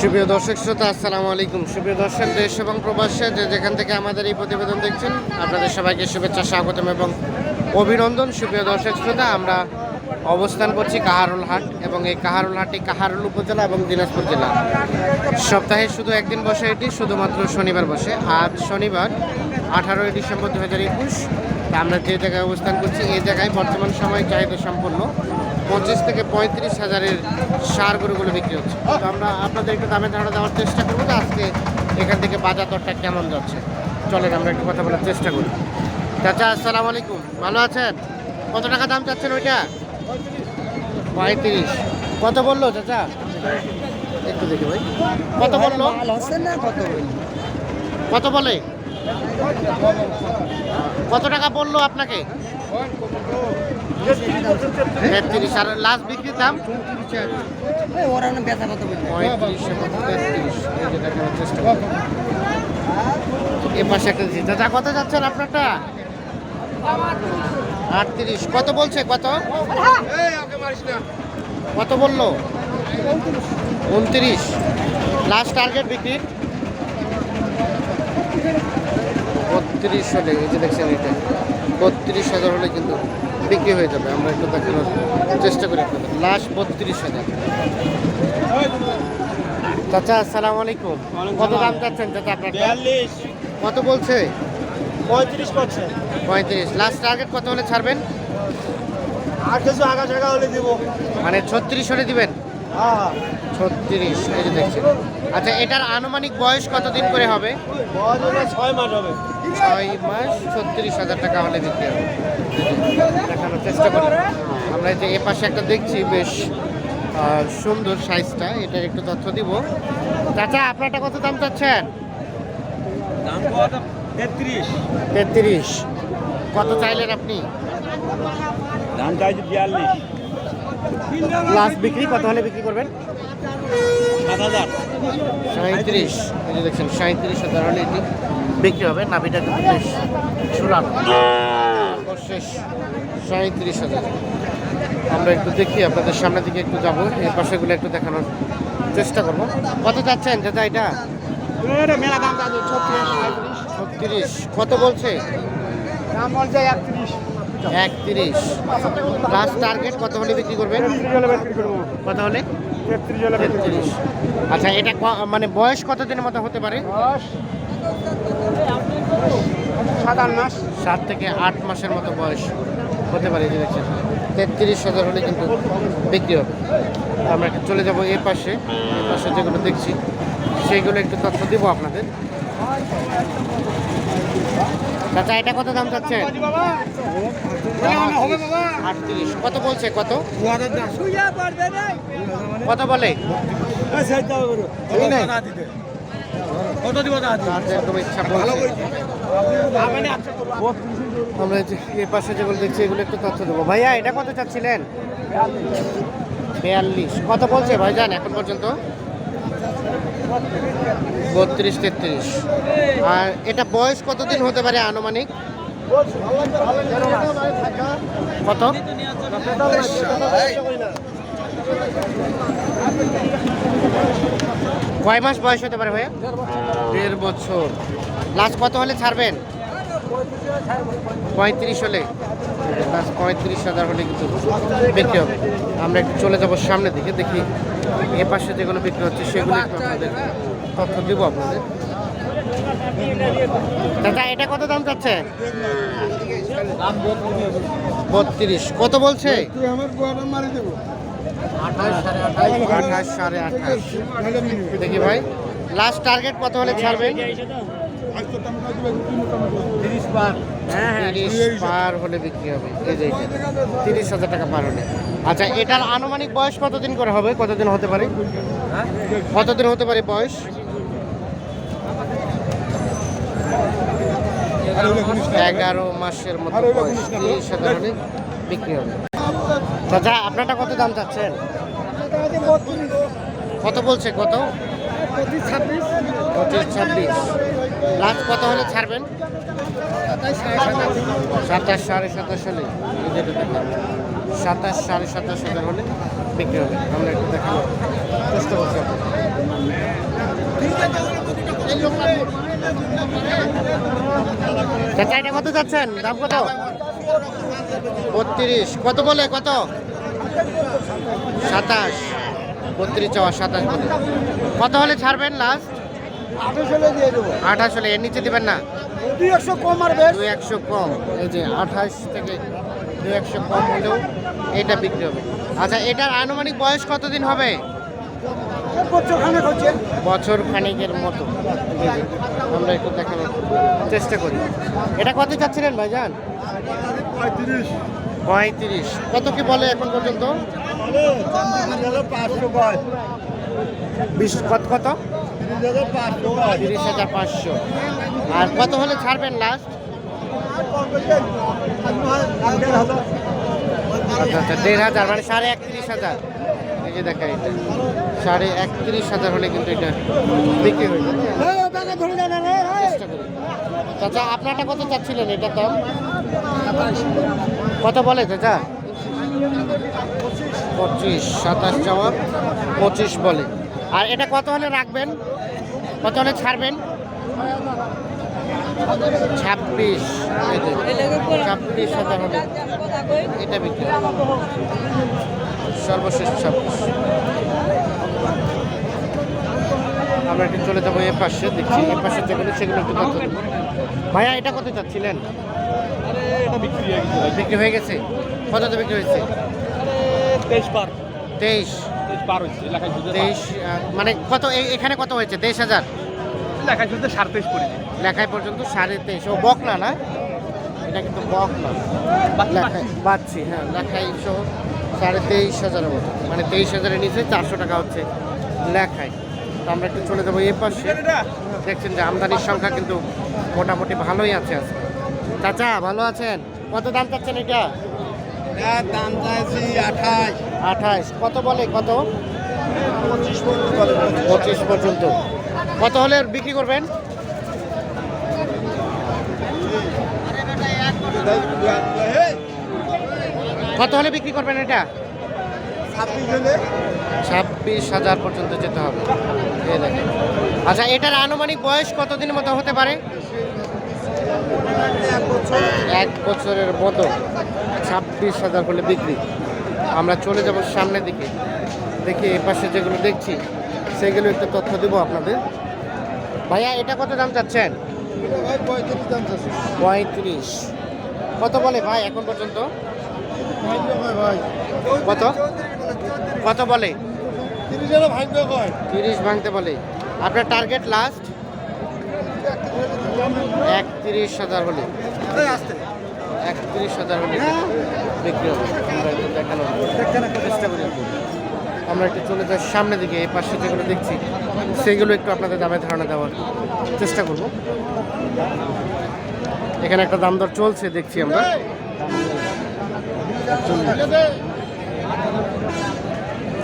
সুপ্রিয় দর্শক শ্রোতা, আসসালামু আলাইকুম। সুপ্রিয় দর্শক, দেশ এবং প্রবাসে যে যেখান থেকে আমাদের এই প্রতিবেদন দেখছেন, আপনাদের সবাইকে শুভেচ্ছা, স্বাগতম এবং অভিনন্দন। সুপ্রিয় দর্শক শ্রোতা, আমরা অবস্থান করছি কাহারুল হাট এবং এই কাহারুল হাটটি কাহারুল উপজেলা এবং দিনাজপুর জেলা। সপ্তাহে শুধু একদিন বসে এটি, শুধুমাত্র শনিবার বসে। আজ শনিবার, আঠারোই ডিসেম্বর দু হাজার একুশ। আমরা যে জায়গায় অবস্থান করছি, এই জায়গায় বর্তমান সময় চাহিদা সম্পন্ন। পঁচিশ থেকে পঁয়ত্রিশ হাজারের সার গরুগুলো বিক্রি হচ্ছে। তো আমরা আপনাদের একটু দামে ধারণা দেওয়ার চেষ্টা করব যে আজকে এখান থেকে বাজার দরটা কেমন যাচ্ছে। চলেন আমরা একটু কথা বলার চেষ্টা করি। চাচা, আসসালামু আলাইকুম। ভালো আছেন? কত টাকা দাম চাচ্ছেন ওইটা? পঁয়ত্রিশ। কত বলল চাচা? একটু দেখি ভাই। কত বলল? কত কত বলে? কত টাকা বলল আপনাকে? তেত্রিশ। আর লাস্ট বিক্রির দাম? পঁয়ত্রিশ তেত্রিশ। চেষ্টা এ পাশে একটা দিচ্ছি। দাদা কত যাচ্ছেন আপনারটা? আটত্রিশ। কত বলছে? কত? কত বলল? উনত্রিশ। লাস্ট টার্গেট বিক্রির? বত্রিশ হলে, এই যে দেখছেন এটা। বত্রিশ হাজার হলে কিন্তু বিক্রি হয়ে যাবে। আমরা একটু দেখানোর চেষ্টা করি আপনাদের। লাস্ট বত্রিশ হাজার। চাচা আসসালামু আলাইকুম। কত দাম চাচ্ছেন চাচা আপনার? কত বলছে? পঁয়ত্রিশ পঁয়ত্রিশ। লাস্ট টার্গেট কত হলে ছাড়বেন? আর কিছু আগা টাকা হলে দিব। মানে ছত্রিশ হলে দিবেন? হ্যাঁ। ছত্রিশ। এই যে দেখছেন। আচ্ছা এটার আনুমানিক বয়স কতদিন করে হবে? ছয় মাস হবে। ছয় মাস ছত্রিশ হাজার টাকা হলে বিক্রি হবে। দেখানোর চেষ্টা করি। আমরা এই যে এ পাশে একটা দেখছি বেশ সুন্দর সাইজটা। এটা একটু তথ্য দিব। চাচা আপনারটা কত দাম চাচ্ছেন? দাম তেত্রিশ। কত চাইলেন আপনি? দাম চাইছি বিয়াল্লিশ। লাস্ট বিক্রি কত হলে বিক্রি করবেন? সাঁত্রিশ এই যে দেখছেন সাঁত্রিশ হাজার হলে এটি বিক্রি হবে। নাভিটা কিন্তু বেশ চূড়ান্ত শেষ সাঁত্রিশ হাজার। আমরা একটু দেখি আপনাদের সামনের দিকে একটু যাব। এই পাশেগুলো একটু দেখানোর চেষ্টা করব। কত চাচ্ছেন দাদা এটা? ছত্রিশ কত বলছে? দাম বলছে একত্রিশ। একত্রিশ। লাস্ট টার্গেট কত হলে বিক্রি করবেন? কত হলে? তেত্রিশ হলে তেত্রিশ আচ্ছা এটা মানে বয়স কতদিনের মতো হতে পারে? সাত আট মাস সাত থেকে আট মাসের মতো বয়স হতে পারে এই যে দেখছেন। তেত্রিশ হাজার হলে কিন্তু বিক্রি হবে। আমরা একটু চলে যাব এ পাশে এ পাশে যেগুলো দেখছি সেইগুলো একটু তথ্য দেবো আপনাদের। চাচা এটা কত দাম চাচ্ছে আটত্রিশ। কত বলছে? কত? কত বলে? কত দিব একদম ইচ্ছা বলছে আমরা এই যে এ পাশে যেগুলো দেখছি এগুলো একটু তথ্য দেবো। ভাইয়া এটা কত চাচ্ছিলেন? বিয়াল্লিশ। কত বলছে? ভাইজান এখন পর্যন্ত? বত্রিশ তেত্রিশ। আর এটা বয়স কতদিন হতে পারে আনুমানিক? কত? কয় মাস বয়স হতে পারে ভাইয়া? দেড় বছর। লাস্ট কত হলে ছাড়বেন? পঁয়ত্রিশ হলে? পঁয়ত্রিশ হাজার হলে কিন্তু বিক্রি হবে। আমরা একটু চলে যাব সামনের দিকে, দেখি এ পাশে যেগুলো বিক্রি হচ্ছে, সেগুলো তথ্য দিব আপনাদের। দাদা এটা কত দাম যাচ্ছে বত্রিশ। কত বলছে? আঠাশ সাড়ে আঠাশ। দেখি ভাই লাস্ট টার্গেট কত হলে ছাড়বেন? তিরিশ পার হলে বিক্রি হবে। এই যে এটা। তিরিশ হাজার টাকা পার হলে। আচ্ছা এটার আনুমানিক বয়স কতদিন করে হবে? কতদিন হতে পারে? কতদিন হতে পারে বয়স? এগারো মাসের মতো তিরিশ হাজার হলে বিক্রি হবে। চাচা আপনারটা কত দাম চাচ্ছেন? কত বলছে কত? ছাব্বিশ। পঁচিশ ছাব্বিশ। লাস্ট কত হলে ছাড়বেন? সাতাশ সাড়ে সাতাশ হলে সাতাশ সাড়ে সাতাশ হাজার হলে বিক্রি হবে। আমরা একটু দেখানোর চেষ্টা করছি। চাচা কত যাচ্ছেন দাম কত? বত্রিশ। কত বলে? কত? সাতাশ। বত্রিশ চাওয়া সাতাশ বলে। কত হলে ছাড়বেন লাস্ট? আঠাশ হলে আঠাশ হলে এর নিচে দিবেন না? দুই একশো কম আর বেশ। দুই একশো কম। এই যে আঠাশ থেকে দুই একশো কম হলেও এটা বিক্রি হবে। আচ্ছা এটার আনুমানিক বয়স কতদিন হবে? বছর হচ্ছে। বছর খানিকের মতো। আমরা একটু দেখানোর চেষ্টা করি। এটা কত চাচ্ছিলেন ভাইজান? পঁয়ত্রিশ। পঁয়ত্রিশ। কত কি বলে এখন পর্যন্ত? বিশ কত কত? তিরিশ হাজার পাঁচশো। আর কত হলে ছাড়বেন লাস্ট আচ্ছা আচ্ছা দেড় হাজার মানে সাড়ে একত্রিশ হাজার। এই যে দেখা এটা। সাড়ে একত্রিশ হাজার হলে কিন্তু এটা বিক্রি হয়ে চেষ্টা করি চাচা, আপনারটা কত চাচ্ছিলেন এটার দাম? কত বলে চাচা? পঁচিশ, সাতাশ চাওয়া পঁচিশ বলে। আর এটা কত হলে রাখবেন? কত হলে ছাড়বেন? ছাব্বিশ। ছাব্বিশ হাজার হলে এটা বিক্রি। সর্বশেষ ছাব্বিশ। আমরা একটু চলে যাব এ পাশে দেখছি এ পাশে যেগুলো সেগুলো একটু দেবো। ভাইয়া এটা কত চাচ্ছিলেন? বিক্রি হয়ে গেছে। কত বিক্রি হয়েছে? তেইশ তেইশ তেইশ। পার লেখায় শুধু তেইশ মানে কত এখানে কত হয়েছে? তেইশ হাজার? লেখায় শুধু সাড়ে তেইশ পড়েছে লেখায় পর্যন্ত সাড়ে তেইশ। ও বকলা না? এটা কিন্তু বকলা লেখায় পাচ্ছি হ্যাঁ লেখাই সহ সাড়ে তেইশ হাজারের মতো। মানে তেইশ হাজারের নিচে চারশো টাকা হচ্ছে লেখায়। তো আমরা একটু চলে যাব এ পাশে। দেখছেন যে আমদানির সংখ্যা কিন্তু মোটামুটি ভালোই আছে আজকে। চাচা ভালো আছেন? কত দাম চাচ্ছেন এটা দাম চাইছি আঠাশ। আঠাশ কত বলে কত? পঁচিশ পর্যন্ত কত হলে বিক্রি করবেন? কত হলে বিক্রি করবেন এটা? ছাব্বিশ হাজার পর্যন্ত যেতে হবে। আচ্ছা এটার আনুমানিক বয়স কতদিনের মতো হতে পারে? এক বছরের মতো। ছাব্বিশ হাজার হলে বিক্রি। আমরা চলে যাব সামনের দিকে। দেখি এ পাশে যেগুলো দেখছি, সেগুলো একটু তথ্য দেবো আপনাদের। ভাইয়া, এটা কত দাম চাচ্ছেন? পঁয়ত্রিশ। কত বলে ভাই এখন পর্যন্ত? কত? কত বলে? তিরিশ ভাঙতে বলে। আপনার টার্গেট লাস্ট? একত্রিশ হাজার হলে একত্রিশ হাজার বিক্রি হবে। আমরা একটু দেখানোর চেষ্টা করি আমরা একটু চলে যাই সামনের দিকে, এই পাশে যেগুলো দেখছি, সেগুলো একটু আপনাদের দামে ধারণা দেওয়ার চেষ্টা করব। এখানে একটা দাম দর চলছে, দেখছি আমরা।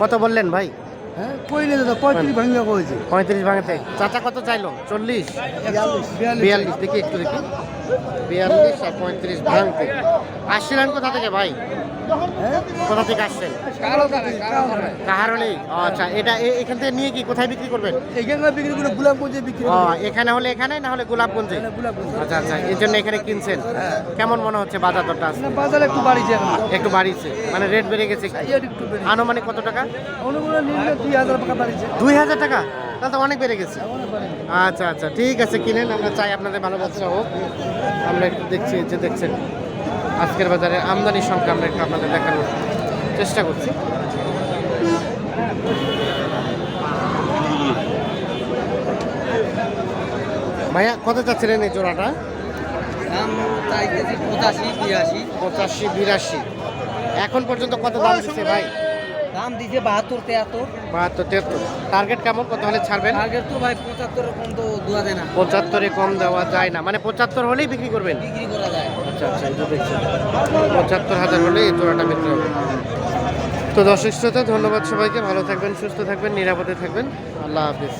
কত বললেন ভাই? হ্যাঁ কইলে দাদা পঁয়ত্রিশ ভাঙবে কয়েছে পঁয়ত্রিশ ভাঙাতে চাচা কত চাইলো? চল্লিশ। বিয়াল্লিশ। দেখি একটু দেখি। বিয়াল্লিশ আর পঁয়ত্রিশ ভাঙতে আসছিলেন কোথা থেকে ভাই? কোথা থেকে আসছেন? কাহারলি? আচ্ছা এটা এখান থেকে নিয়ে কি কোথায় বিক্রি করবেন? এখানকার বিক্রি করে গোলাপগঞ্জে বিক্রি এখানে হলে এখানে না হলে গোলাপগঞ্জে? আচ্ছা আচ্ছা এই জন্য এখানে কিনছেন? কেমন মনে হচ্ছে বাজার দরটা আজকে? বাজারে একটু বাড়িছে এখন। একটু বাড়িয়েছে মানে রেট বেড়ে গেছে আনুমানিক কত টাকা? অনুগুলো নিলে দুই হাজার টাকা বাড়িছে দুই হাজার টাকা? তাহলে তো অনেক বেড়ে গেছে। আচ্ছা আচ্ছা ঠিক আছে কিনেন আমরা চাই আপনাদের ভালো ব্যবসা হোক। আমরা একটু দেখছি যে দেখছেন। আজকের বাজারে আমদানি সংখ্যা আমরা একটু আপনাদের দেখানোর চেষ্টা করছি। ভাইয়া কত চাচ্ছিলেন এই জোড়াটা? পঁচাশি বিরাশি। এখন পর্যন্ত কত দাম দিচ্ছে ভাই? দাম দিছে বাহাত্তর তেহাত্তর বাহাত্তর তিয়াত্তর। টার্গেট কেমন? কত হলে ছাড়বেন? টার্গেট তো ভাই পঁচাত্তর কম তো দেওয়া যায় না। পঁচাত্তরে কম দেওয়া যায় না। মানে পঁচাত্তর হলেই বিক্রি করবেন? বিক্রি করা যায়। আচ্ছা আচ্ছা দেখছি। পঁচাত্তর হাজার হলে এই জোড়াটা বিক্রি হবে। তো দর্শক শ্রোতা ধন্যবাদ সবাইকে। ভালো থাকবেন সুস্থ থাকবেন নিরাপদে থাকবেন। আল্লাহ হাফিজ।